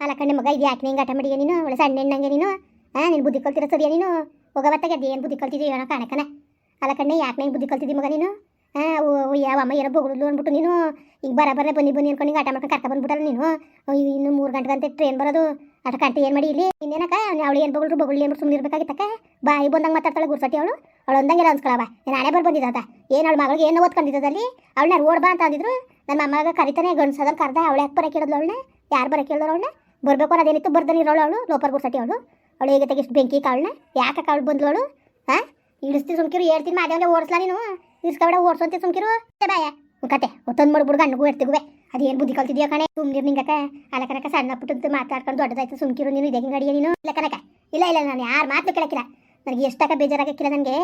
ಅಲ್ಲ ಕಣ್ಣು ಮಗ ಇದು ಯಾಕೆ ಹಿಂಗೆ ಆಟ ಮಾಡಿಯ ನೀನು? ಒಳ್ಳೆ ಸಣ್ಣ ಹೆಣ್ಣಂಗೆ ನೀನು? ಹಾಂ ನೀನು ಬುದ್ಧಿ ಕಲ್ತಿರೋ ಸರಿಯಾ ನೀನು? ಹೋಗವತ್ತಾಗೆ ಏನು ಬುದ್ಧಿ ಕಲ್ತಿದ್ದೀವಿ ಏನೋ ಕಾಣಕನ ಅಲ್ಲ ಕಣ್ಣೆ ಯಾಕೆ ನಂಗೆ ಬುದ್ಧಿ ಕಲ್ತಿದ್ದಿ ಮಗ ನೀನು? ಹಾಂ ಯಾವ ಅಮ್ಮ ಏನೋ ಬೊಗಳು ಅಂದ್ಬಿಟ್ಟು ನೀನು. ಈಗ ಬರ ಬರ ಬನ್ನಿ ಬನ್ನಿ ಅನ್ಕೊಂಡು ಹಿಂಗೆ ಆಟ ಮಾಡ್ಕೊಂಡು ಕರ್ಕ ಬಂದ್ಬಿಟ್ಟಲ್ಲ ನೀನು. ಇನ್ನು ಮೂರು ಗಂಟೆ ಗಂಟೆ ಟ್ರೈನ್ ಬರೋದು. ಆಟ ಕಂಟೆ ಏನು ಮಾಡಿ ಇಲ್ಲಿ? ಇನ್ನೇನಕ್ಕ? ಅವಳು ಏನು ಬೊಗಳು ಬೊಗಳು ಏನು ಸುಮ್ಮನೆ ಇರ್ಬೇಕಾಗಿತ್ತಕ್ಕ? ಬಾಯಿ ಬಂದಂಗೆ ಮಾತಾಡ್ತಾಳೆ ಗುರ್ಸಟ್ಟಿ ಅವಳು. ಅವಳು ಅಂದಂಗೆ ಅನ್ಸ್ಕೊಳವ. ನಾನು ಹಣೆ ಬರ್ ಬಂದಿದ್ದಾತ ಏನು ಅವಳು ಮಗಳಿಗೆ ಏನು ಓದ್ಕೊಂಡಿದ್ದದಲ್ಲಿ ಅವಳನ್ನ ರೋಡ್ ಬಾ ಅಂತ ಅಂದಿದ್ರು? ನನ್ನ ಅಮ್ಮಗ ಕರಿತಾನೆ ಗಂಡ್ಸದನ್ ಕರ್ದ, ಅವಳು ಯಾಕೆ ಬರೋಕೆ ಹೇಳಿದ್ಲು ಅವಳನ್ನ? ಯಾರು ಬರೋಕೆ ಹೇಳಿದ್ರು ಅವಳನ್ನ? ಬರ್ಬೇಕು ಅನ್ನೋದೇನಿತ್ತು ಬರ್ದನಿ ಇರೋಳು ಅವಳು, ಲೋಪರ್ ಗುರ್ಸಟಿ ಅವಳು. ಅವಳು ಹೇಗೆ ತೆಗಿಸ್ ಬೆಂಕಿ ಕಾಳನ್ನ? ಯಾಕೆ ಕಾಳು ಬಂದ್ಲು ಅವಳು? ಹಾಂ ಇಳಿಸ್ತಿ ಸುಮ್ಕಿರು ಹೇಳ್ತೀನಿ ಮಾದೇವನೇ ಓಡಿಸ್ಲಾ ನೀನು? ಇಸ್ಕೊಬೇಡ ಓಡಿಸೋಂತಿ ಸುಮ್ಕಿರು. ಬಾಯ ಕತೆ. ಒತ್ತೊಂದು ಮಾಡ್ಬಿಡು, ಗಂಡಗೂ ಎಡ್ತಿಗುವೆ ಅದೇನು ಬುದ್ಧಿ ಕಲ್ತಿದ್ಯಾ ಕಣೆ? ಸುಮ್ನಿರು ನಿಂಗಕ್ಕ. ಅಲ್ಲ ಕನಕ ಸಣ್ಣ ಪುಟ್ಟದ್ದು ಮಾತಾಡ್ಕೊಂಡು ದೊಡ್ಡದಾಯ್ತು ಸುಮ್ಕಿರು. ನೀನು ಇದೇ ಗಡಿಯ ನೀನು? ಇಲ್ಲ ಕನಕ ಇಲ್ಲ ಇಲ್ಲ, ನಾನು ಯಾರು ಮಾತು ಕೇಳಕ್ಕಿಲ್ಲ. ನನಗೆ ಎಷ್ಟಕ್ಕ ಬೇಜಾರಾಗಕ್ಕಿಲ್ಲ ನನಗೆ.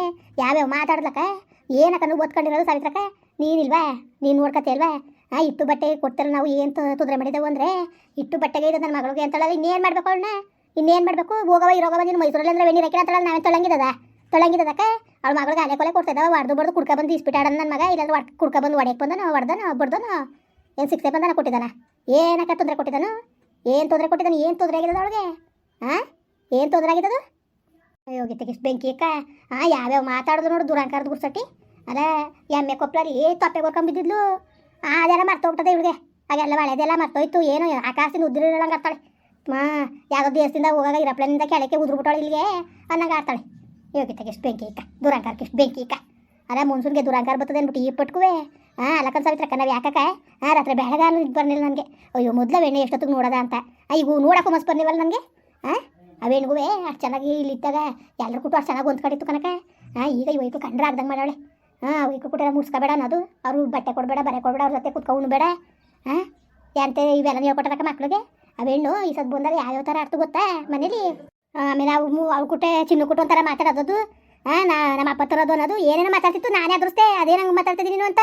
ಯಾವ್ಯಾವ ಮಾತಾಡ್ಲಕ್ಕ? ಏನಕ್ಕ, ನೀವು ಓದ್ಕೊಂಡಿರೋದು ಸಾವಿತ್ರಕ್ಕ? ನೀನಿಲ್ವಾ? ನೀನು ನೋಡ್ಕತ್ತೆ ಅಲ್ವಾ? ಆ, ಇಟ್ಟು ಬಟ್ಟೆ ಕೊಡ್ತಾರೆ ನಾವು ಏನು ತೊಂದರೆ ಮಾಡಿದೆವು ಅಂದರೆ, ಇಟ್ಟು ಬಟ್ಟೆಗೆ ಇದೆ ನನ್ನ ಮಗಳಿಗೆ ಅಂತಳಲ್ಲ ಇನ್ನೇನು ಮಾಡ್ಬೇಕು ಅವಳನ್ನ? ಇನ್ನೇನು ಮಾಡಬೇಕು? ಹೋಗವ, ಇರೋಗವ, ನೀನು ಮೈಸೂರಲ್ಲಿ ಅಂದ್ರೆ ವೆಣ್ಣೀರ್ ಹಾಕಿಲ್ಲ ಅಂತಲ್ಲ ನಾವೇ ತೊಳಂಗಿದ ತೊಳಂಗಿದ್ದದಕ್ಕ ಅವಳ ಮಗಳಿಗೆ ಅಲೆ ಕೊಲೆ ಕೊಡ್ತಿದ್ದಾವ ಹೊಡೆದು ಬಡ್ದು ಕುಡ್ಕ ಬಂದು ಇಸ್ಪಿಟಾಡ ನನ್ನ ಮಗ, ಇಲ್ಲಾಂದ್ರೆ ಒಡ್ ಕುಡ್ಕ ಬಂದು ಒಡೆಯಕ್ಕೆ ಬಂದನ ಹೊಡೆದನ ಬಡ್ದನು? ಏನು ಸಿಕ್ಸೆ ಬಂದನ ಕೊಟ್ಟಿದ್ದಾನ? ಏನಕ್ಕ ತೊಂದರೆ ಕೊಟ್ಟಿದ್ದಾನು? ಏನು ತೊಂದರೆ ಕೊಟ್ಟಿದ್ದಾನೆ, ಏನು ತೊಂದರೆ ಆಗಿದ ಅವಳಿಗೆ? ಹಾಂ ಏನು ತೊಂದರೆ ಆಗಿದ್ದದು ಅಯ್ಯೋ ಗಿತ್ತಗಿಸ್ ಬೆಂಕಿ ಅಕ್ಕ. ಹಾಂ ಯಾವ್ಯಾವ ಮಾತಾಡಿದ್ರು ನೋಡು, ದುರಂಕಾರದ ಗುರ್ಸಟ್ಟಿ ಅಲ್ಲ, ಎಮ್ಮೆ ಏ ತಪ್ಪೆ ಬರ್ಕೊಂಬಿದ್ದಿದ್ಲು ಅದೆಲ್ಲ ಮರ್ತೋಗ್ತದೆ ಇವಳಿಗೆ. ಹಾಗೆಲ್ಲ ಒಳ್ಳೆದೆಲ್ಲ ಮರ್ತೋಯ್ತು. ಏನು ಆಕಾಶದಿಂದ ಉದ್ರಿರಂಗೆ ಆಡ್ತಾಳೆ. ಮಾ, ಯಾವುದೋ ದೇಶದಿಂದ ಹೋಗಾಗ ಇರಪ್ಲನಿಂದ ಕೆಳಕ್ಕೆ ಉದ್ರುಬಿಟ್ಟಾಳೆ ಇಲ್ಲಿಗೆ. ಅನ್ನಂಗೆ ಆಡ್ತಾಳೆ. ಯೋಗಿತಾಗೆ ಎಷ್ಟು ಬೆಂಕಿ ಇಕ್ಕ ದುರಂಕಾರಕ್ಕೆ ಎಷ್ಟು ಬೆಂಕಿ ಇಕ್ಕ ಅಲ್ಲ, ಮುನ್ಸೂನ್ಗೆ ದುರಂಕಾರ ಬರ್ತದೆ ಅಂದ್ಬಿಟ್ಟು ಈ ಪಟ್ಕುವೆ. ಹಾಂ ಅಲ್ಲಕ್ಕನ್ ಸಾವಿತ್ರಕ್ಕ ನಾವು ಯಾಕಕ್ಕ ಹಾಂ ರಾತ್ರಿ ಬೆಳಗಾನು ಇದು ಬರ್ನಿಲ್ಲ ನನಗೆ. ಅಯ್ಯೋ, ಮೊದಲ ಎಣ್ಣೆ ಎಷ್ಟೊತ್ತಿಗೆ ನೋಡೋದ ಅಂತ. ಅಯ್ಯೋ ಈಗ ನೋಡಕ್ಕೂ ಮಸ್ತ್ ಬರ್ನಿವಲ್ಲ ನನಗೆ. ಹಾಂ ಅವೇನಿಗುವೆ ಅಷ್ಟು ಚೆನ್ನಾಗಿ ಇಲ್ಲಿ ಇದ್ದಾಗ ಎಲ್ಲರೂ ಕೂಟು ಅಷ್ಟು ಚೆನ್ನಾಗಿ ಹೊಂದ್ಕೊಂಡಿತ್ತು ಕನಕ. ಹಾಂ ಈಗ ಇವತ್ತು ಕಂಡ್ರೆ ಆಗ್ದಂಗೆ ಮಾಡಾಳೆ ಹಾಂ, ಅವ್ರಿಗೆ ಕೂಟ ಮುಡ್ಸ್ಕೋಬೇಡ ಅನ್ನೋದು. ಅವರು ಬಟ್ಟೆ ಕೊಡಬೇಡ, ಬರೆ ಕೊಡಬೇಡ, ಅವ್ರ ಜೊತೆ ಕುತ್ಕೊಂಡು ಬೇಡ ಹಾಂ, ಎಂತ ಇವೆಲ್ಲ ಹೇಳ್ಕೊಟ್ಟದಕ್ಕ ಮಕ್ಳಿಗೆ? ಅವೇಣ್ಣು ಈ ಸದ್ ಬಂದಾಗ ಯಾವ್ಯಾವ ಥರ ಆಡ್ತು ಗೊತ್ತಾ ಮನೇಲಿ? ಆಮೇಲೆ ಅವು ಅವ್ರ ಕುಟೆ ಚಿನ್ನ ಕುಟು ಅಂತಾರ ಮಾತಾಡೋದು ಹಾಂ, ನಾ, ನಮ್ಮ ಅಪ್ಪ ತರೋದು ಅನ್ನೋದು. ಏನೇನೋ ಮಾತಾಡ್ತಿತ್ತು, ನಾನೇ ಅದ್ರಸ್ತೆ ಅದೇನಂಗೆ ಮಾತಾಡ್ತಿದ್ದೀನಿ ನೀನು ಅಂತ.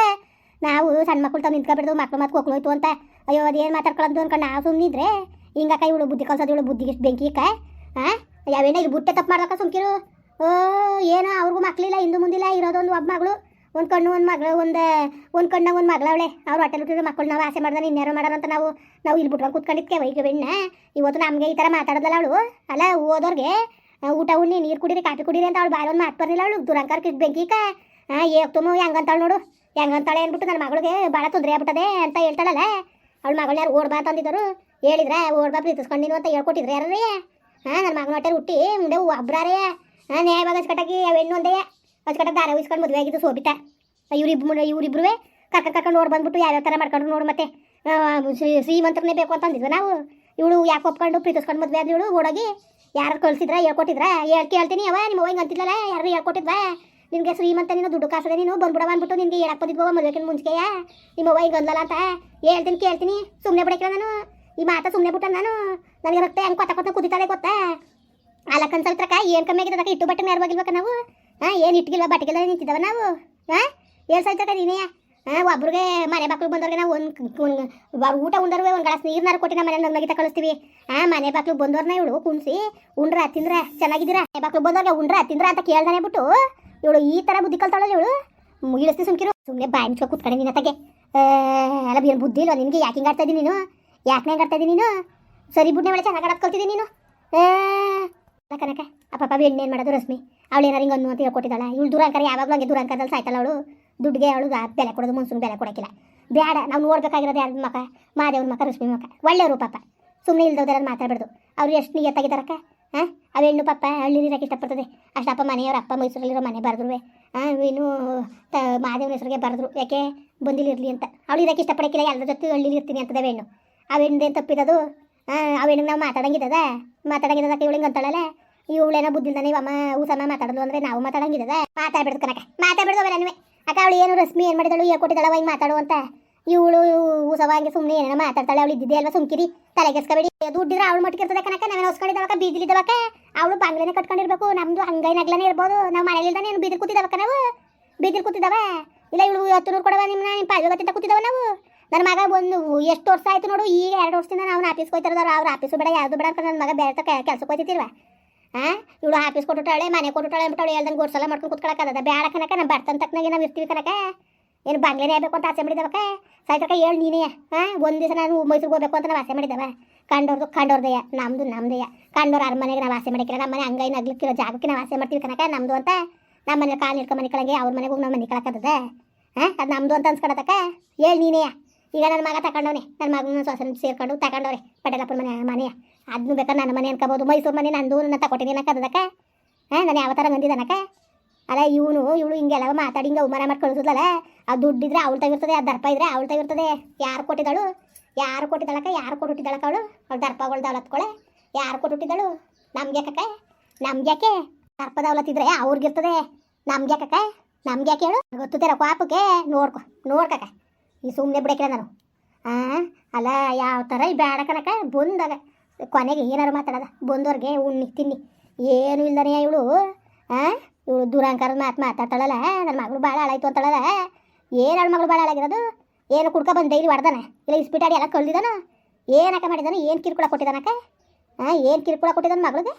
ನಾವು ಸಣ್ಣ ಮಕ್ಕಳು ತಾವು ನಿಂತ್ಕೊಬಿಡ್ದು, ಮಕ್ಳು ಮತ್ತೆ ಕೊಕ್ಳೋಯ್ತು ಅಂತ. ಅಯ್ಯೋ, ಅದೇನು ಮಾತಾಡ್ಕೊಳ್ಳೋದು ಅನ್ಕೊಂಡು ನಾವು ಸುಮ್ಮನಿದ್ರೆ ಕೈ ಇವಳು ಬುದ್ಧಿ ಕಲ್ಸೋದು, ಇವಳು ಬುದ್ಧಿಗೆ ಬೆಂಕಿ ಕಾಯ್ ಹಾಂ ಯಾವೇನೋ ಇಲ್ಲಿ ಬುಟ್ಟೆ ತಪ್ಪು ಮಾಡ್ದಕ್ಕ ಸುಮ್ಕಿರು. ಓ, ಏನೋ ಅವ್ರಿಗೂ ಮಕ್ಳಿಲ್ಲ, ಹಿಂದೂ ಮುಂದಿಲ್ಲ, ಇರೋದೊಂದು ಒಬ್ಬ ಮಗಳು. ಒಂದು ಕಣ್ಣು, ಒಂದು ಮಗಳು, ಒಂದು ಒಂದು ಕಣ್ಣಾಗ ಒಂದು ಮಗಳವಳೆ ಅವ್ರು ಹೊಟ್ಟೆ ಹುಟ್ಟಿರೋ ಮಕ್ಕಳು ನಾವು ಆಸೆ ಮಾಡ್ದಾನೆ ಇನ್ಯಾರೋ ಮಾಡೋಣ ಅಂತ ನಾವು ನಾವು ಇಲ್ಲಿ ಬಿಟ್ಕೊಂಡು ಕೂತ್ಕೊಂಡಿದ್ಕೆ ವೈಗೆ ಬೆಣ್ಣ. ಇವತ್ತು ನಮಗೆ ಈ ಥರ ಮಾತಾಡೋದಲ್ಲ ಅವಳು. ಅಲ್ಲ, ಓದೋರ್ಗೆ ಊಟ, ಉಣ್ಣಿ, ನೀರು ಕುಡೀರಿ, ಕಾಫಿ ಕುಡೀರಿ ಅಂತ ಅವಳು ಬಾಯಿ ಒಂದು ಮಾತು ಬರಲಿಲ್ಲ ಅವಳು. ದುರಂಕಾರಕ್ಕೆ ಬೆಂಕಿಕ. ಹಾಂ ಏಕ್ತುಮು ಹೆಂಗಂತಾಳು ನೋಡು. ಹೆಂಗಂತಾಳೆ ಅಂದ್ಬಿಟ್ಟು ನನ್ನ ಮಗಳಿಗೆ ಭಾಳ ತೊಂದರೆ ಆಗ್ಬಿಟ್ಟದೆ ಅಂತ ಹೇಳ್ತಾಳಲ್ಲ. ಅವಳು ಮಗಳು ಯಾರು ಓಡ್ಬಾ ತಂದಿದ್ದರು? ಹೇಳಿದ್ರೆ? ಓಡ್ಬಾ ಪ್ರೀತಿಸ್ಕೊಂಡಿನು ಅಂತ ಹೇಳ್ಕೊಟ್ಟಿದ್ರೆ ಯಾರೇ ಹಾಂ ನನ್ನ ಮಗನ ಹೊಟ್ಟೆ ಹುಟ್ಟಿ ಮುಂದೆ ಒಬ್ರಾರೇ ಹಾಂ ನ್ಯಾಯವಾಗಿ ಹಚ್ಕಟ್ಟಾಗಿ ಹೆಣ್ಣು ಒಂದೇ ಹಚ್ಕಟ್ಟಾಗಿ ದಾರ ಉಯಿಸ್ಕೊಂಡು ಮದುವೆ ಆಗಿದ್ದು ಸೋಬಿಟ್ಟ. ಇವ್ರಿಬ್ರು ಇವ್ರಿಬ್ರು ಕರ್ಕೊಂಡು ಕರ್ಕೊಂಡು ನೋಡಿ ಬಂದ್ಬಿಟ್ಟು ಯಾವ್ಯಾವ ಥರ ಮಾಡ್ಕೊಂಡು ನೋಡು ಮತ್ತೆ. ಶ್ರೀಮಂತ್ರನೇ ಬೇಕು ಅಂತ ಅಂದಿದ್ವಿ ನಾವು. ಇವಳು ಯಾಕೆ ಒಪ್ಕೊಂಡು ಪ್ರೀತಿಸ್ಕೊಂಡು ಮದುವೆ ಆದ ಇವಳು? ಓಡೋಗಿ ಯಾರು ಕಳ್ಸಿದ್ರ, ಹೇಳ್ಕೊಟ್ಟಿದ್ರ? ಏ ಕೇಳ್ತೀನಿ ಅವ ನಿಮ್ಮ ಹಿಂಗೆ ಅಂತಿದ್ಲಲ್ಲ ಯಾರು ಹೇಳ್ಕೊಟ್ಟಿದ್ವ? ನಿನಗೆ ಶ್ರೀಮಂತ ನೀನು ದುಡ್ಡು ಕಾಸದೆ ನೀನು ಬಂದ್ಬಿಡವ ಅಂದ್ಬಿಟ್ಟು ನಿನಗೆ ಹೇಳಕ್ಕೆ ಬಂದಿದ್ವ ಮದುವೆಕಿನ ಮುಂಚೆಯ ನಿಮ್ಮ ಅವ್ವ ಹಿಂಗೆ ಅಂದಲ್ಲ ಅಂತ? ಹೇಳ್ತೀನಿ, ಕೇಳ್ತೀನಿ. ಸುಮ್ಮನೆ ಬಿಡಕ್ಕಿಲ್ಲ ನಾನು. ಈ ಮಾತಾ ಸುಮ್ಮನೆ ಬಿಟ್ಟ ನಾನು. ನನಗೆ ರಕ್ತ ಹೆಂಗೆ ಕೊತ್ತ ಕೊತ್ತ ಕುದಿತಾಳೆ ಗೊತ್ತಾ? ಅಲ್ಲ ಸವಿತ್ರಕ್ಕ ಏನು ಕಮ್ಮಿ ಆಗಿದ್ದಕ್ಕ? ಇಟ್ಟು ಬಟ್ಟೆ ನೇರವಾಗಿಲ್ವಕ್ಕ ನಾವು? ಹಾಂ, ಏನು ಇಟ್ಟಿಗಿಲ್ವ ಬಟ್ಗಿಲ್ಲ ನಿಂತಿದ್ದಾವ ನಾವು? ಹಾಂ ಏನು ಸವಿತ್ರಕ್ಕ ನೀನೇ ಹಾಂ, ಒಬ್ರಿಗೆ ಮನೆ ಬಾಕ್ಲು ಬಂದವ್ರಿಗೆ ನಾವು ಒಂದು ಊಟ ಉಂಡರ್ವೆ, ಒಂದು ಗ್ಲಾಸ್ ನೀರ್ನಾರು ಕೊಟ್ಟು ನಮ್ಮ ಮನೆ ಮಗಿತ ಕಳಿಸ್ತೀವಿ. ಹಾಂ, ಮನೆ ಬಾಕ್ಲು ಬಂದವ್ರನ್ನ ಇವಳು ಕುಣಿಸಿ, ಉಂಡ್ರ, ತಿಂದ್ರ, ಚೆನ್ನಾಗಿದ್ದೀರಾ? ಮನೆ ಬಾಕ್ಲು ಬಂದವ್ರಿಗೆ ಉಂಡ್ರ, ತಿಂದ್ರ ಅಂತ ಕೇಳ್ದಾನೆ ಬಿಟ್ಟು, ಇವಳು ಈ ಥರ ಬುದ್ಧಿ ಕಲ್ತಾಳಲ್ಲ ಇವಳು? ಇಳಿಸ್ತಿ ಸುಮ್ಕಿರು. ಸುಮ್ಮನೆ ಬಾಯಿ ಮುಚ್ಕೊ ಕೂತ್ಕೊಂಡೆ ನಿನ್ನ ತಗೆ ಅಲ್ಲ, ಏನು ಬುದ್ಧಿ ಇಲ್ವ ನಿನಗೆ? ಯಾಕೆ ಹಿಂಗೆ ಆಡ್ತಾ ನೀನು? ಯಾಕೆ ಹೆಂಗೆ ಆಡ್ತಾ ನೀನು? ಸರಿ ಬುಡ್ನೆ ಮೇಲೆ ಚೆನ್ನಾಗಿ ಆಡೋದು ನೀನು? ಕನಕ. ಆ ಪಾಪ ಏನು ಮಾಡೋದು ರಶ್ಮಿ. ಅವಳು ಏನಾರು ಹಿಂಗೆ ಅಂತ ಹೇಳ್ಕೊಟ್ಟಿದ್ದಾಳ. ಇವಳು ದುರಂಕಾರ ಯಾವಾಗಲೂ ಹಂಗೆ ದುರಂಕಾರದಲ್ಲಿ ಸಾಯ್ತಾಳ ಅವಳು. ದುಡ್ಡಿಗೆ ಅವಳು ಬೆಲೆ ಕೊಡೋದು, ಮನ್ಸೂನ್ ಬೆಲೆ ಕೊಡೋಕ್ಕಿಲ್ಲ. ಬೇಡ ನಾವು ನೋಡ್ಬೇಕಾಗಿರೋದು ಯಾರು ಮಕ? ಮಾದೇವ್ರ ಮಕ, ರಶ್ಮಿ ಮಕ. ಒಳ್ಳೆಯವರು ಪಾಪ. ಸುಮ್ಮನೆ ಇಲ್ದವ್ದಾರ ಮಾತಾಡ್ಬಾರ್ದು ಅವ್ರು ಎಷ್ಟು ನಿಯತ್ತಾಗಿದ್ದಾರಕ್ಕ ಹಾಂ ಅವು ಹೆಣ್ಣು ಪಾಪ, ಹಳ್ಳಿ ಇರಕ್ಕೆ ಇಷ್ಟಪಡ್ತದೆ. ಅಷ್ಟಪ್ಪ ಮನೆಯವ್ರ, ಅಪ್ಪ ಮೈಸೂರಲ್ಲಿರೋ ಮನೆ ಬರೆದ್ರು ಹಾಂ ಇನ್ನು ತ, ಮಾದೇವನ ಹೆಸರಿಗೆ ಬರೆದ್ರು. ಯಾಕೆ? ಬಂದಿಲಿರಲಿ ಅಂತ. ಅವಳು ಇರಕ್ಕೆ ಇಷ್ಟಪಡಕ್ಕಿಲ್ಲ ಎಲ್ಲರ ಜೊತೆ ಹಳ್ಳಿಲಿ ಇರ್ತೀನಿ ಅಂತದ ಹೆಣ್ಣು. ಅವೆಣ್ಣೆ ತಪ್ಪಿದದು? ಹಾಂ ಆ ಹೆಣ್ಣಿಗೆ ನಾವು ಮಾತಾಡಂಗಿದ್ದದ ಮಾತಾಡಂಗಿದ್ದದಕ್ಕೆ ಇವಳಿಗೆ ಅಂತಾಳಲ್ಲ? ಇವಳೇನೋ ಬುದ್ಧಿಲ್ದಾನೆ ಅಮ್ಮ, ಊಸಮ್ಮ ಮಾತಾಡೋದು ಅಂದ್ರೆ ನಾವು ಮಾತಾಡಂಗಿದ್ದ? ಮಾತಾಡ್ಬಿಡ್ದು ಕನಕ ಮಾತಾಡ್ಬಿಡ್ದು ಅವೆಲ್ಲನೂ ಅಕ್ಕ ಅವಳು ಏನು ರಶ್ಮಿ ಏನು ಮಾಡಿದಳು ಹೇಳ್ಕೊಟ್ಟಿದ್ದಾಳವ ಹಿಂಗೆ ಮಾತಾಡು ಅಂತ? ಇವಳು ಊಸವ ಹಂಗೆ ಸುಮ್ಮನೆ ಏನೇನೋ ಮಾತಾಡ್ತಾಳೆ, ಅವಳು ಇದ್ದಿದ್ದೆ ಅಲ್ವಾ ಸುಮ್ಕಿರಿ? ತಲೆಗೆಸ್ಕೊಬೇಡಿ ದುಡ್ಡಿದ್ರೆ ಅವಳು ಮಟ್ಕಿರ್ತದೆ ಕನಕ ನಾವೇನು ಹೊಸ್ಕೊಂಡಿದ್ದವಕ್ಕ ಬೀದಿಲಿದ್ದವಕ್ಕ ಅವಳು ಬಾಂಗ್ಲೇನೆ ಕಟ್ಕೊಂಡಿರ್ಬೇಕು, ನಮ್ದು ಹಂಗೈ ನಗ್ಲನೇ ಇರ್ಬೋದು. ನಾವು ಮನೇಲಿಲ್ದಾನೆ ಏನು ಬೀದಿಲಿ ಕೂತಿದ್ದವಕ್ಕ ನಾವು? ಬೀದಿಲಿ ಕೂತಿದ್ದಾವ? ಇಲ್ಲ ಇವಳು ಹತ್ತು ನೂರು ಕೊಡವ ನಿಮ್ಮ ನಿಮ್ಮ ಪಾಲ್ಗತ್ತಿಂದ ಕೂತಿದ್ದಾವೆ ನಾವು? ನನ್ನ ಮಗ ಒಂದು ಎಷ್ಟು ವರ್ಷ ಆಯ್ತು ನೋಡು, ಈಗ ಎರಡು ವರ್ಷದಿಂದ ನಾವು ಆಫೀಸ್ ಹೋಯ್ತಿರೋದವ್ರು ಅವ್ರ ಆಫೀಸು ಬೇಡ ಯಾವುದು ಬೇಡ ಅಂತ ನನ್ನ ಮಗ ಬೇರೆ ಕೆಲಸಕ್ಕೆ ಹೋಯ್ತಿರ್ವ ಹಾಂ ಇವಳು ಆಫೀಸ್ ಕೊಟ್ಟುಟಾಳೆ ಮನೆ ಕೊಟ್ಟುಟಾಳೆ ಅಂದ್ಬಿಟ್ಟು ಹೇಳ್ದಂಗೆ ಗೋಡ್ಸಲ ಮಾಡ್ಕೊಂಡು ಕುತ್ಕೊಳಕ್ಕದ ಬೇಡ ಕನಕ ನಮ್ಮ ಬರ್ತನ ತಕ್ಕನಾಗೆ ನಾವು ಇರ್ತೀವಿ ಕನಕ ಏನು ಬಾಂಗ್ಲೇನೇ ಬೇಕು ಅಂತ ಆಸೆ ಮಾಡಿದವಕ್ಕ? ಸಾಯ್ತಕ್ಕ ಹೇಳು ನೀನೇ. ಹಾಂ ಒಂದು ದಿವಸ ನಾನು ಮೈಸೂರಿಗೆ ಹೋಗ್ಬೇಕು ಅಂತ ನಾವು ಆಸೆ ಮಾಡಿದವ. ಕಂಡೋರ್ದು ಕಂಡೋರ್ದಯ್ಯ ನಮ್ದು ಕಂಡೋರು ಕಂಡೋರ್ ಅರಮನೆಗೆ ನಾವು ಆಸೆ ಮಾಡಿಕ್ಕಿಲ್ಲ. ನಮ್ಮ ಮನೆ ಹಂಗೈ ನಗ್ಲಿಕ್ಕಿರೋ ಜಾಗಕ್ಕೆ ನಾವು ಆಸೆ ಮಾಡ್ತೀವಿ ಕನಕ ನಮ್ದು ಅಂತ. ನಮ್ಮ ಮನೆ ಕಾಲು ಹಿಡ್ಕೊಂಡು ಮನೆ ಕೆಳಗೆ ಅವ್ರ ಮನೆಗೆ ಹೋಗಿ ನಾವು ಮನೆ ಕಳಕತ್ತದ ಹಾಂ ಅದು ನಮ್ದು ಅಂತ ಅನ್ಸ್ಕೊಡತಕ್ಕ ಹೇಳು ನೀನೇ. ಈಗ ನನ್ನ ಮಗ ತಗೊಂಡವನೆ ನನ್ನ ಮಗನ ಸೊಸೆ ಸೇರ್ಕೊಂಡು ತಗೊಂಡವ್ರೆ ಪಟೇಲಪ್ಪನ ಮನೆ, ಮನೆಯ. ಅದನ್ನು ಬೇಕಾದ್ರೆ ನನ್ನ ಮನೆ ಅನ್ಕೋಬೋದು. ಮೈಸೂರು ಮನೆ ನಂದು ನನ್ನ ತಗೊಟ್ಟಿನಿ ಅದಕ್ಕೆ. ಹಾಂ, ನಾನು ಯಾವ ಥರ ಬಂದಿದ್ದಾನಕ್ಕ ಅಲ್ಲ, ಇವನು, ಇವಳು ಹಿಂಗೆಲ್ಲ ಮಾತಾಡಿ ಹಿಂಗೆ ಅವಮಾನ ಮಾಡಿ ಕಳಿಸಿದ್ಲಲ್ಲ? ಆ ದುಡ್ಡಿದ್ರೆ ಅವಳು ತೆಗಿರ್ತದೆ, ಆ ದರ್ಪ ಇದ್ರೆ ಅವಳು ತೆಗಿರ್ತದೆ. ಯಾರು ಕೊಟ್ಟಿದ್ದಾಳು? ಯಾರು ಕೊಟ್ಟಿದ್ದಾಳಕ್ಕ? ಯಾರು ಕೊಟ್ಟಿದ್ದಾಳಕ್ಕ ಅವಳು? ಅವಳು ದರ್ಪಗಳು ದೌಲತ್ಕೊಳೆ. ಯಾರು ಕೊಟ್ಟಿದ್ದಾಳು ನಮ್ಗೆ ಯಾಕಕ್ಕ? ನಮ್ಗೆ ಯಾಕೆ? ದರ್ಪ ದೌಲತ್ತಿದ್ರೆ ಅವ್ರಿಗಿರ್ತದೆ ನಮ್ಗೆ ಯಾಕಕ್ಕ? ನಮ್ಗೆ ಯಾಕೆ ಹೇಳು? ಗೊತ್ತಿದ್ದೀರ ಪಾಪಕ್ಕೆ ನೋಡ್ಕೊ, ನೋಡ್ಕಕ್ಕ. ಈ ಸುಮ್ಮನೆ ಬಿಡಕ್ಕಿಲ್ಲ ನಾನು. ಹಾಂ ಅಲ್ಲ, ಯಾವ ಥರ? ಈ ಬೇಡ ಕನಕ ಬಂದಾಗ. ಕೊನೆಗೆ ಏನಾರು ಮಾತಾಡೋದ? ಬಂದವ್ರಿಗೆ ಉಣ್ಣಿ, ತಿನ್ನಿ. ಏನು ಇಲ್ದಾನೆ ಇವಳು ಹಾಂ ಇವಳು ದುರಂಕಾರದ ಮಾತು ಮಾತಾಡ್ತಾಳಲ್ಲ ನನ್ನ ಮಗಳು ಭಾಳ ಹಾಳಾಯ್ತು ಅಂತಾಳಲ್ಲ. ಏನು ಅವಳ ಮಗಳು ಭಾಳ ಹಾಳಾಗಿರೋದು? ಏನು ಕುಡ್ಕ ಬಂದು ಡೈಲಿ ಹೊಡ್ದಾನೆ ಇಲ್ಲ ಇಸ್ಪಿಟಾಡಿ ಎಲ್ಲ ಕಳ್ದಿದಾನ ಏನಕ್ಕ ಮಾಡಿದಾನೆ? ಏನು ಕಿರ್ಕುಳ ಕೊಟ್ಟಿದ್ದಾನಕ್ಕ ಹಾಂ ಏನು ಕಿರುಕುಳ ಕೊಟ್ಟಿದ್ದಾನೆ ಮಗಳಿಗೆ?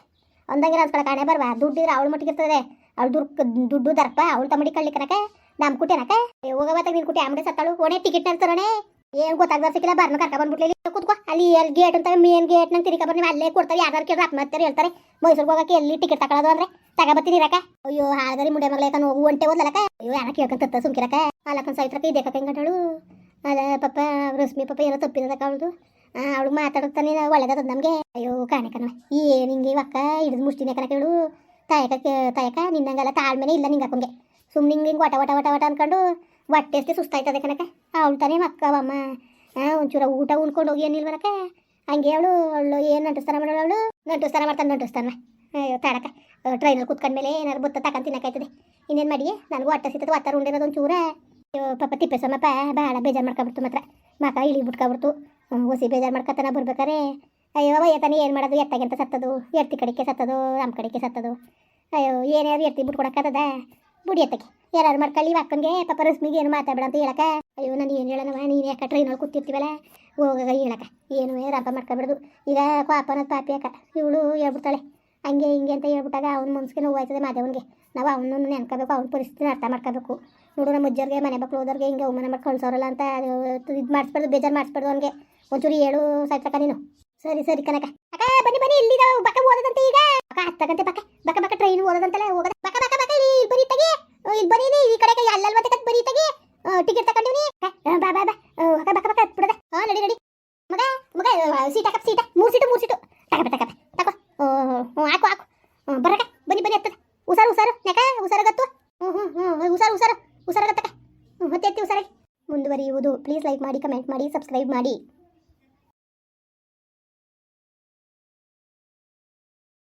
ಅಂದಂಗೆ ಅನ್ಸ್ಕೊಳ ಕಾಣೆ ಬರ್ವಾ ದುಡ್ಡಿದ್ರೆ ಅವಳು ಮಟ್ಟಿಗೆ ಇರ್ತದೆ ಅವಳು ದುರ್ಕ, ದುಡ್ಡು ದರ್ಪ, ಅವಳು ತಮ್ಮಡಿ ಕಳ್ಳಿಕನಕ ನಮ್ಮ ಕುಟೇನಕ ಹೋಗಬತ್ತಾಗ ನೀನು ಕುಟೆ ಆಮೇಲೆ ಸತ್ತಾಳು. ಓಣೆ ಟಿಕೆಟ್ ಅಂತಾರणे ಏನು ಗೊತ್ತಾಗ್ದ ಸಿಕ್ಕಿಲ್ಲ, ಬರ್ನ ಕರ್ಕ ಬಂದ್ಬಿಟ್ಲಿ ಕೂತ್ಕೋ. ಅಲ್ಲಿ ಎಲ್ಲಿ ಗೇಟ್ ಅಂತ ಮೇನ್ ಗೇಟ್ ನಂಗೆ ತಿರ್ಕ ಬರ್ರಿ ಅಲ್ಲೇ ಕೊಡ್ತಾರೆ ಯಾರು ಕೇಳಿದ್ರೆ ಮಾಡ್ತಾರೆ ಹೇಳ್ತಾರೆ. ಮೈಸೂರಿಗೆ ಹೋಗಕ್ಕೆ ಎಲ್ಲಿ ಟಿಕೆಟ್ ತಗೊಳ್ಳೋದು ಅಂದ್ರೆ? ತಗೋಬತ್ತೀನಿ ಇರಕ ಅಯ್ಯೋ ಹಾಗಾದ್ರೆ ಮುಂಡೆ ಮಗಳ, ಯಾಕಂದ್ರೆ ಒಂಟೆ ಹೋದ್ಲಕ್ಕ ಅಯ್ಯೋ ಯಾರ ಕೇಳ್ಕೊಂತ ಸುಮ್ಕಿರಕ ಅಲ್ಲಕ್ಕನ್ ಸೈತ್ರಕ ಇದೆ ಕಂಗಂಟಳು ಅಲ್ಲ ಪಪ್ಪ ರಶ್ಮಿ ಪಪ್ಪ ಏನೋ ತಪ್ಪಿದಕ್ಕ ಅವಳದು. ಅವಳು ಮಾತಾಡುತ್ತಾನೆ ಒಳ್ಳೇದದ ನಮಗೆ. ಅಯ್ಯೋ, ಕಾಣೆ ಕಣ ಏನು ಹಿಂಗೆ ಇವಕ್ಕ ಹಿಡಿದು ಮುಷ್ಟಿನೇ ಕಣ ಕೇಳು. ತಾಯಕ ತಾಯಕ, ನಿನ್ನಂಗೆಲ್ಲ ತಾಳ್ಮೆನೇ ಇಲ್ಲ ನಿಂಗೆ ಅಕ್ಕಂಗೆ ಸುಮ್ಮನೆ ಹಿಂಗೆ ಹಿಂಗೆ ವಟ ವಟ ವಟ ವಟ ಅನ್ಕೊಂಡು ಹೊಟ್ಟೆ ಅಷ್ಟೇ ಸುಸ್ತಾಯ್ತದೆ ಕನಕ ಅವಳು ತಾನೇ ಮಕ್ಕವಮ್ಮ ಒಂಚೂರ ಊಟ ಉಣ್ಕೊಂಡು ಹೋಗಿ ಏನಿಲ್ಲ ಬರಕ ಹಂಗೆ ಅವಳು ಅವಳು ಏನು ನಂಟುಸ್ತಾನ ಮಾಡೋಳು ಅವಳು? ನಂಟುಸ್ತಾನ ಮಾಡ್ತಾನೆ ನಂಟಿಸ್ತಾನೆ ಅಯ್ಯೋ ತಾಡಕ ಟ್ರೈನಲ್ಲಿ ಕುತ್ಕೊಂಡ್ಮೇಲೆ ಏನಾರು ಬುತ್ತ ತಕೊಂಡು ತಿನ್ನಕಾಯ್ತದೆ ಇನ್ನೇನು ಮಾಡಿ ನನಗೂ ಹೊಟ್ಟೆ ಸಿಗ್ತದೆ ಒತ್ತಾರ ಉಂಡಿರೋದು ಒಂಚೂರ. ಪಾಪ ತಿಪ್ಪೇಸಮ್ಮಪ್ಪ ಭಾಳ ಬೇಜಾರು ಮಾಡ್ಕೊಬಿಡ್ತು ಮಾತ್ರ. ಮಕ ಇಳಿ ಬಿಟ್ಕೊಬಿಡ್ತು ಹೊಸಿ ಬೇಜಾರು ಮಾಡ್ಕೊತಾನ ಬರ್ಬೇಕಾರೆ. ಅಯ್ಯೋ ವಯ್ಯತಾನೆ ಏನು ಮಾಡೋದು? ಎತ್ತಾಗೆಂತ ಸತ್ತದು? ಎರ್ತಿ ಕಡೆಗೆ ಸತ್ತದು ನಮ್ಮ ಕಡೆಗೆ ಸತ್ತದು. ಅಯ್ಯೋ ಏನಾದ್ರು ಎರ್ತಿ ಬಿಟ್ಕೊಡಕ್ಕದ ಬುಡಿ ಎತ್ತಕ್ಕೆ ಯಾರು ಮಾಡ್ಕೊಳ್ಳಿ ಅಕ್ಕನಿಗೆ ಪಾಪ ರಶ್ಮಿಗೆ ಏನು ಮಾತಾಡಬೇಡ ಅಂತ ಹೇಳಕ ಅಯ್ಯೋ ನಾನು ಏನು ಹೇಳೋಣವ ನೀನು ಯಾಕೆ ಟ್ರೈನಲ್ಲಿ ಕೂತಿರ್ತೀವಲ್ಲ? ಹೋಗಾಗ ಹೇಳಕ ಏನು ರಂಪ ಮಾಡ್ಕೊಬಾರ್ದು ಈಗ ಪಾಪನ ಪಾಪಿ ಅಕ್ಕ, ಇವಳು ಹೇಳ್ಬಿಡ್ತಾಳೆ. ಹಂಗೆ, ಹಿಂಗೆ ಅಂತ ಹೇಳ್ಬಿಟ್ಟಾಗ ಅವ್ನ ಮನ್ಸಿಗೆ ನೋವು ಆಯ್ತದೆ ಮಾದೇವನಿಗೆ. ನಾವು ಅವನನ್ನು ನೆನ್ಕೋಬೇಕು, ಅವ್ನ ಪರಿಸ್ಥಿತಿನ ಅರ್ಥ ಮಾಡ್ಕೋಬೇಕು. ನೋಡು ನಮ್ಮ ಅಜ್ಜರ್ಗೆ, ಮನೆ ಮಕ್ಳು ಹೋದವ್ರಿಗೆ ಹಿಂಗೆ ಅವಮಾನ ಮಾಡಿ ಕಳ್ಸೋರಲ್ಲ ಅಂತ ಇದು ಮಾಡಿಸ್ಬಾರ್ದು, ಬೇಜಾರು ಮಾಡಿಸ್ಬಾರ್ದು ಅವನಿಗೆ. ಒಂಚೂರು ಹೇಳು, ಸಾಯ್ತಕ್ಕ ನೀನು. ಸರಿ ಸರಿ ಕನಕ ಅಕ್ಕ, ಬನ್ನಿ ಬನ್ನಿ ಇಲ್ಲಿ ನಾವು ಬಕ್ಕ ಓದದಂತೆ ಈಗ. ಪಕ್ಕ ಹತ್ತಗಂತೆ ಬಕ್ಕ ಬಕ್ಕ ಬಕ್ಕ ಟ್ರೈನ್ ಓದದಂತಲ್ಲ ಹೋಗೋದ. ಬಕ್ಕ ಇಲ್ಲಿ ಬರೀ ತಗೆ. ಇಲ್ಲಿ ಬರೀ ಈ ಕಡೆಗೆ ಅಲ್ಲಲ್ವತ್ತೆ ಕತ್ ಬರೀ ತಗೆ. ಟಿಕೆಟ್ ತಗೊಂಡಿವ್ನಿ ಬಾ ಬಾ ಬಾ. ಹಕ, ಬಕ ಬಕ್ಕ ಬಿಡದ. ಹಾ, ನಡಿ ನಡಿ. ಮಗ ಮಗ ಸೀಟ್ ಕಪ್ ಸೀಟ. ಮೂರು ಸೀಟು ಮೂರು ಸೀಟು. ತಗಬ ತಗೋ ಹ್ಞೂ ಹಾಕು ಹಾಕು. ಬರಕ. ಬನ್ನಿ ಬನ್ನಿ, ಹತ್ತದ. ಉಸಾರು ಹುಷಾರು. ಯಾಕ? ಹುಷಾರಾಗತ್ತು ಹ್ಞೂ ಹ್ಞೂ ಹ್ಞೂ ಉಸಾರು ಉಸಾರು ಹುಷಾರಾಗತ್ತಕ ಹ್ಞೂ ಹತ್ತಿ ಹತ್ತಿ ಉಸಾರಾಗಿ ಮುಂದುವರಿಯುವುದು. ಪ್ಲೀಸ್ ಲೈಕ್ ಮಾಡಿ ಕಮೆಂಟ್ ಮಾಡಿ ಸಬ್ಸ್ಕ್ರೈಬ್ ಮಾಡಿ.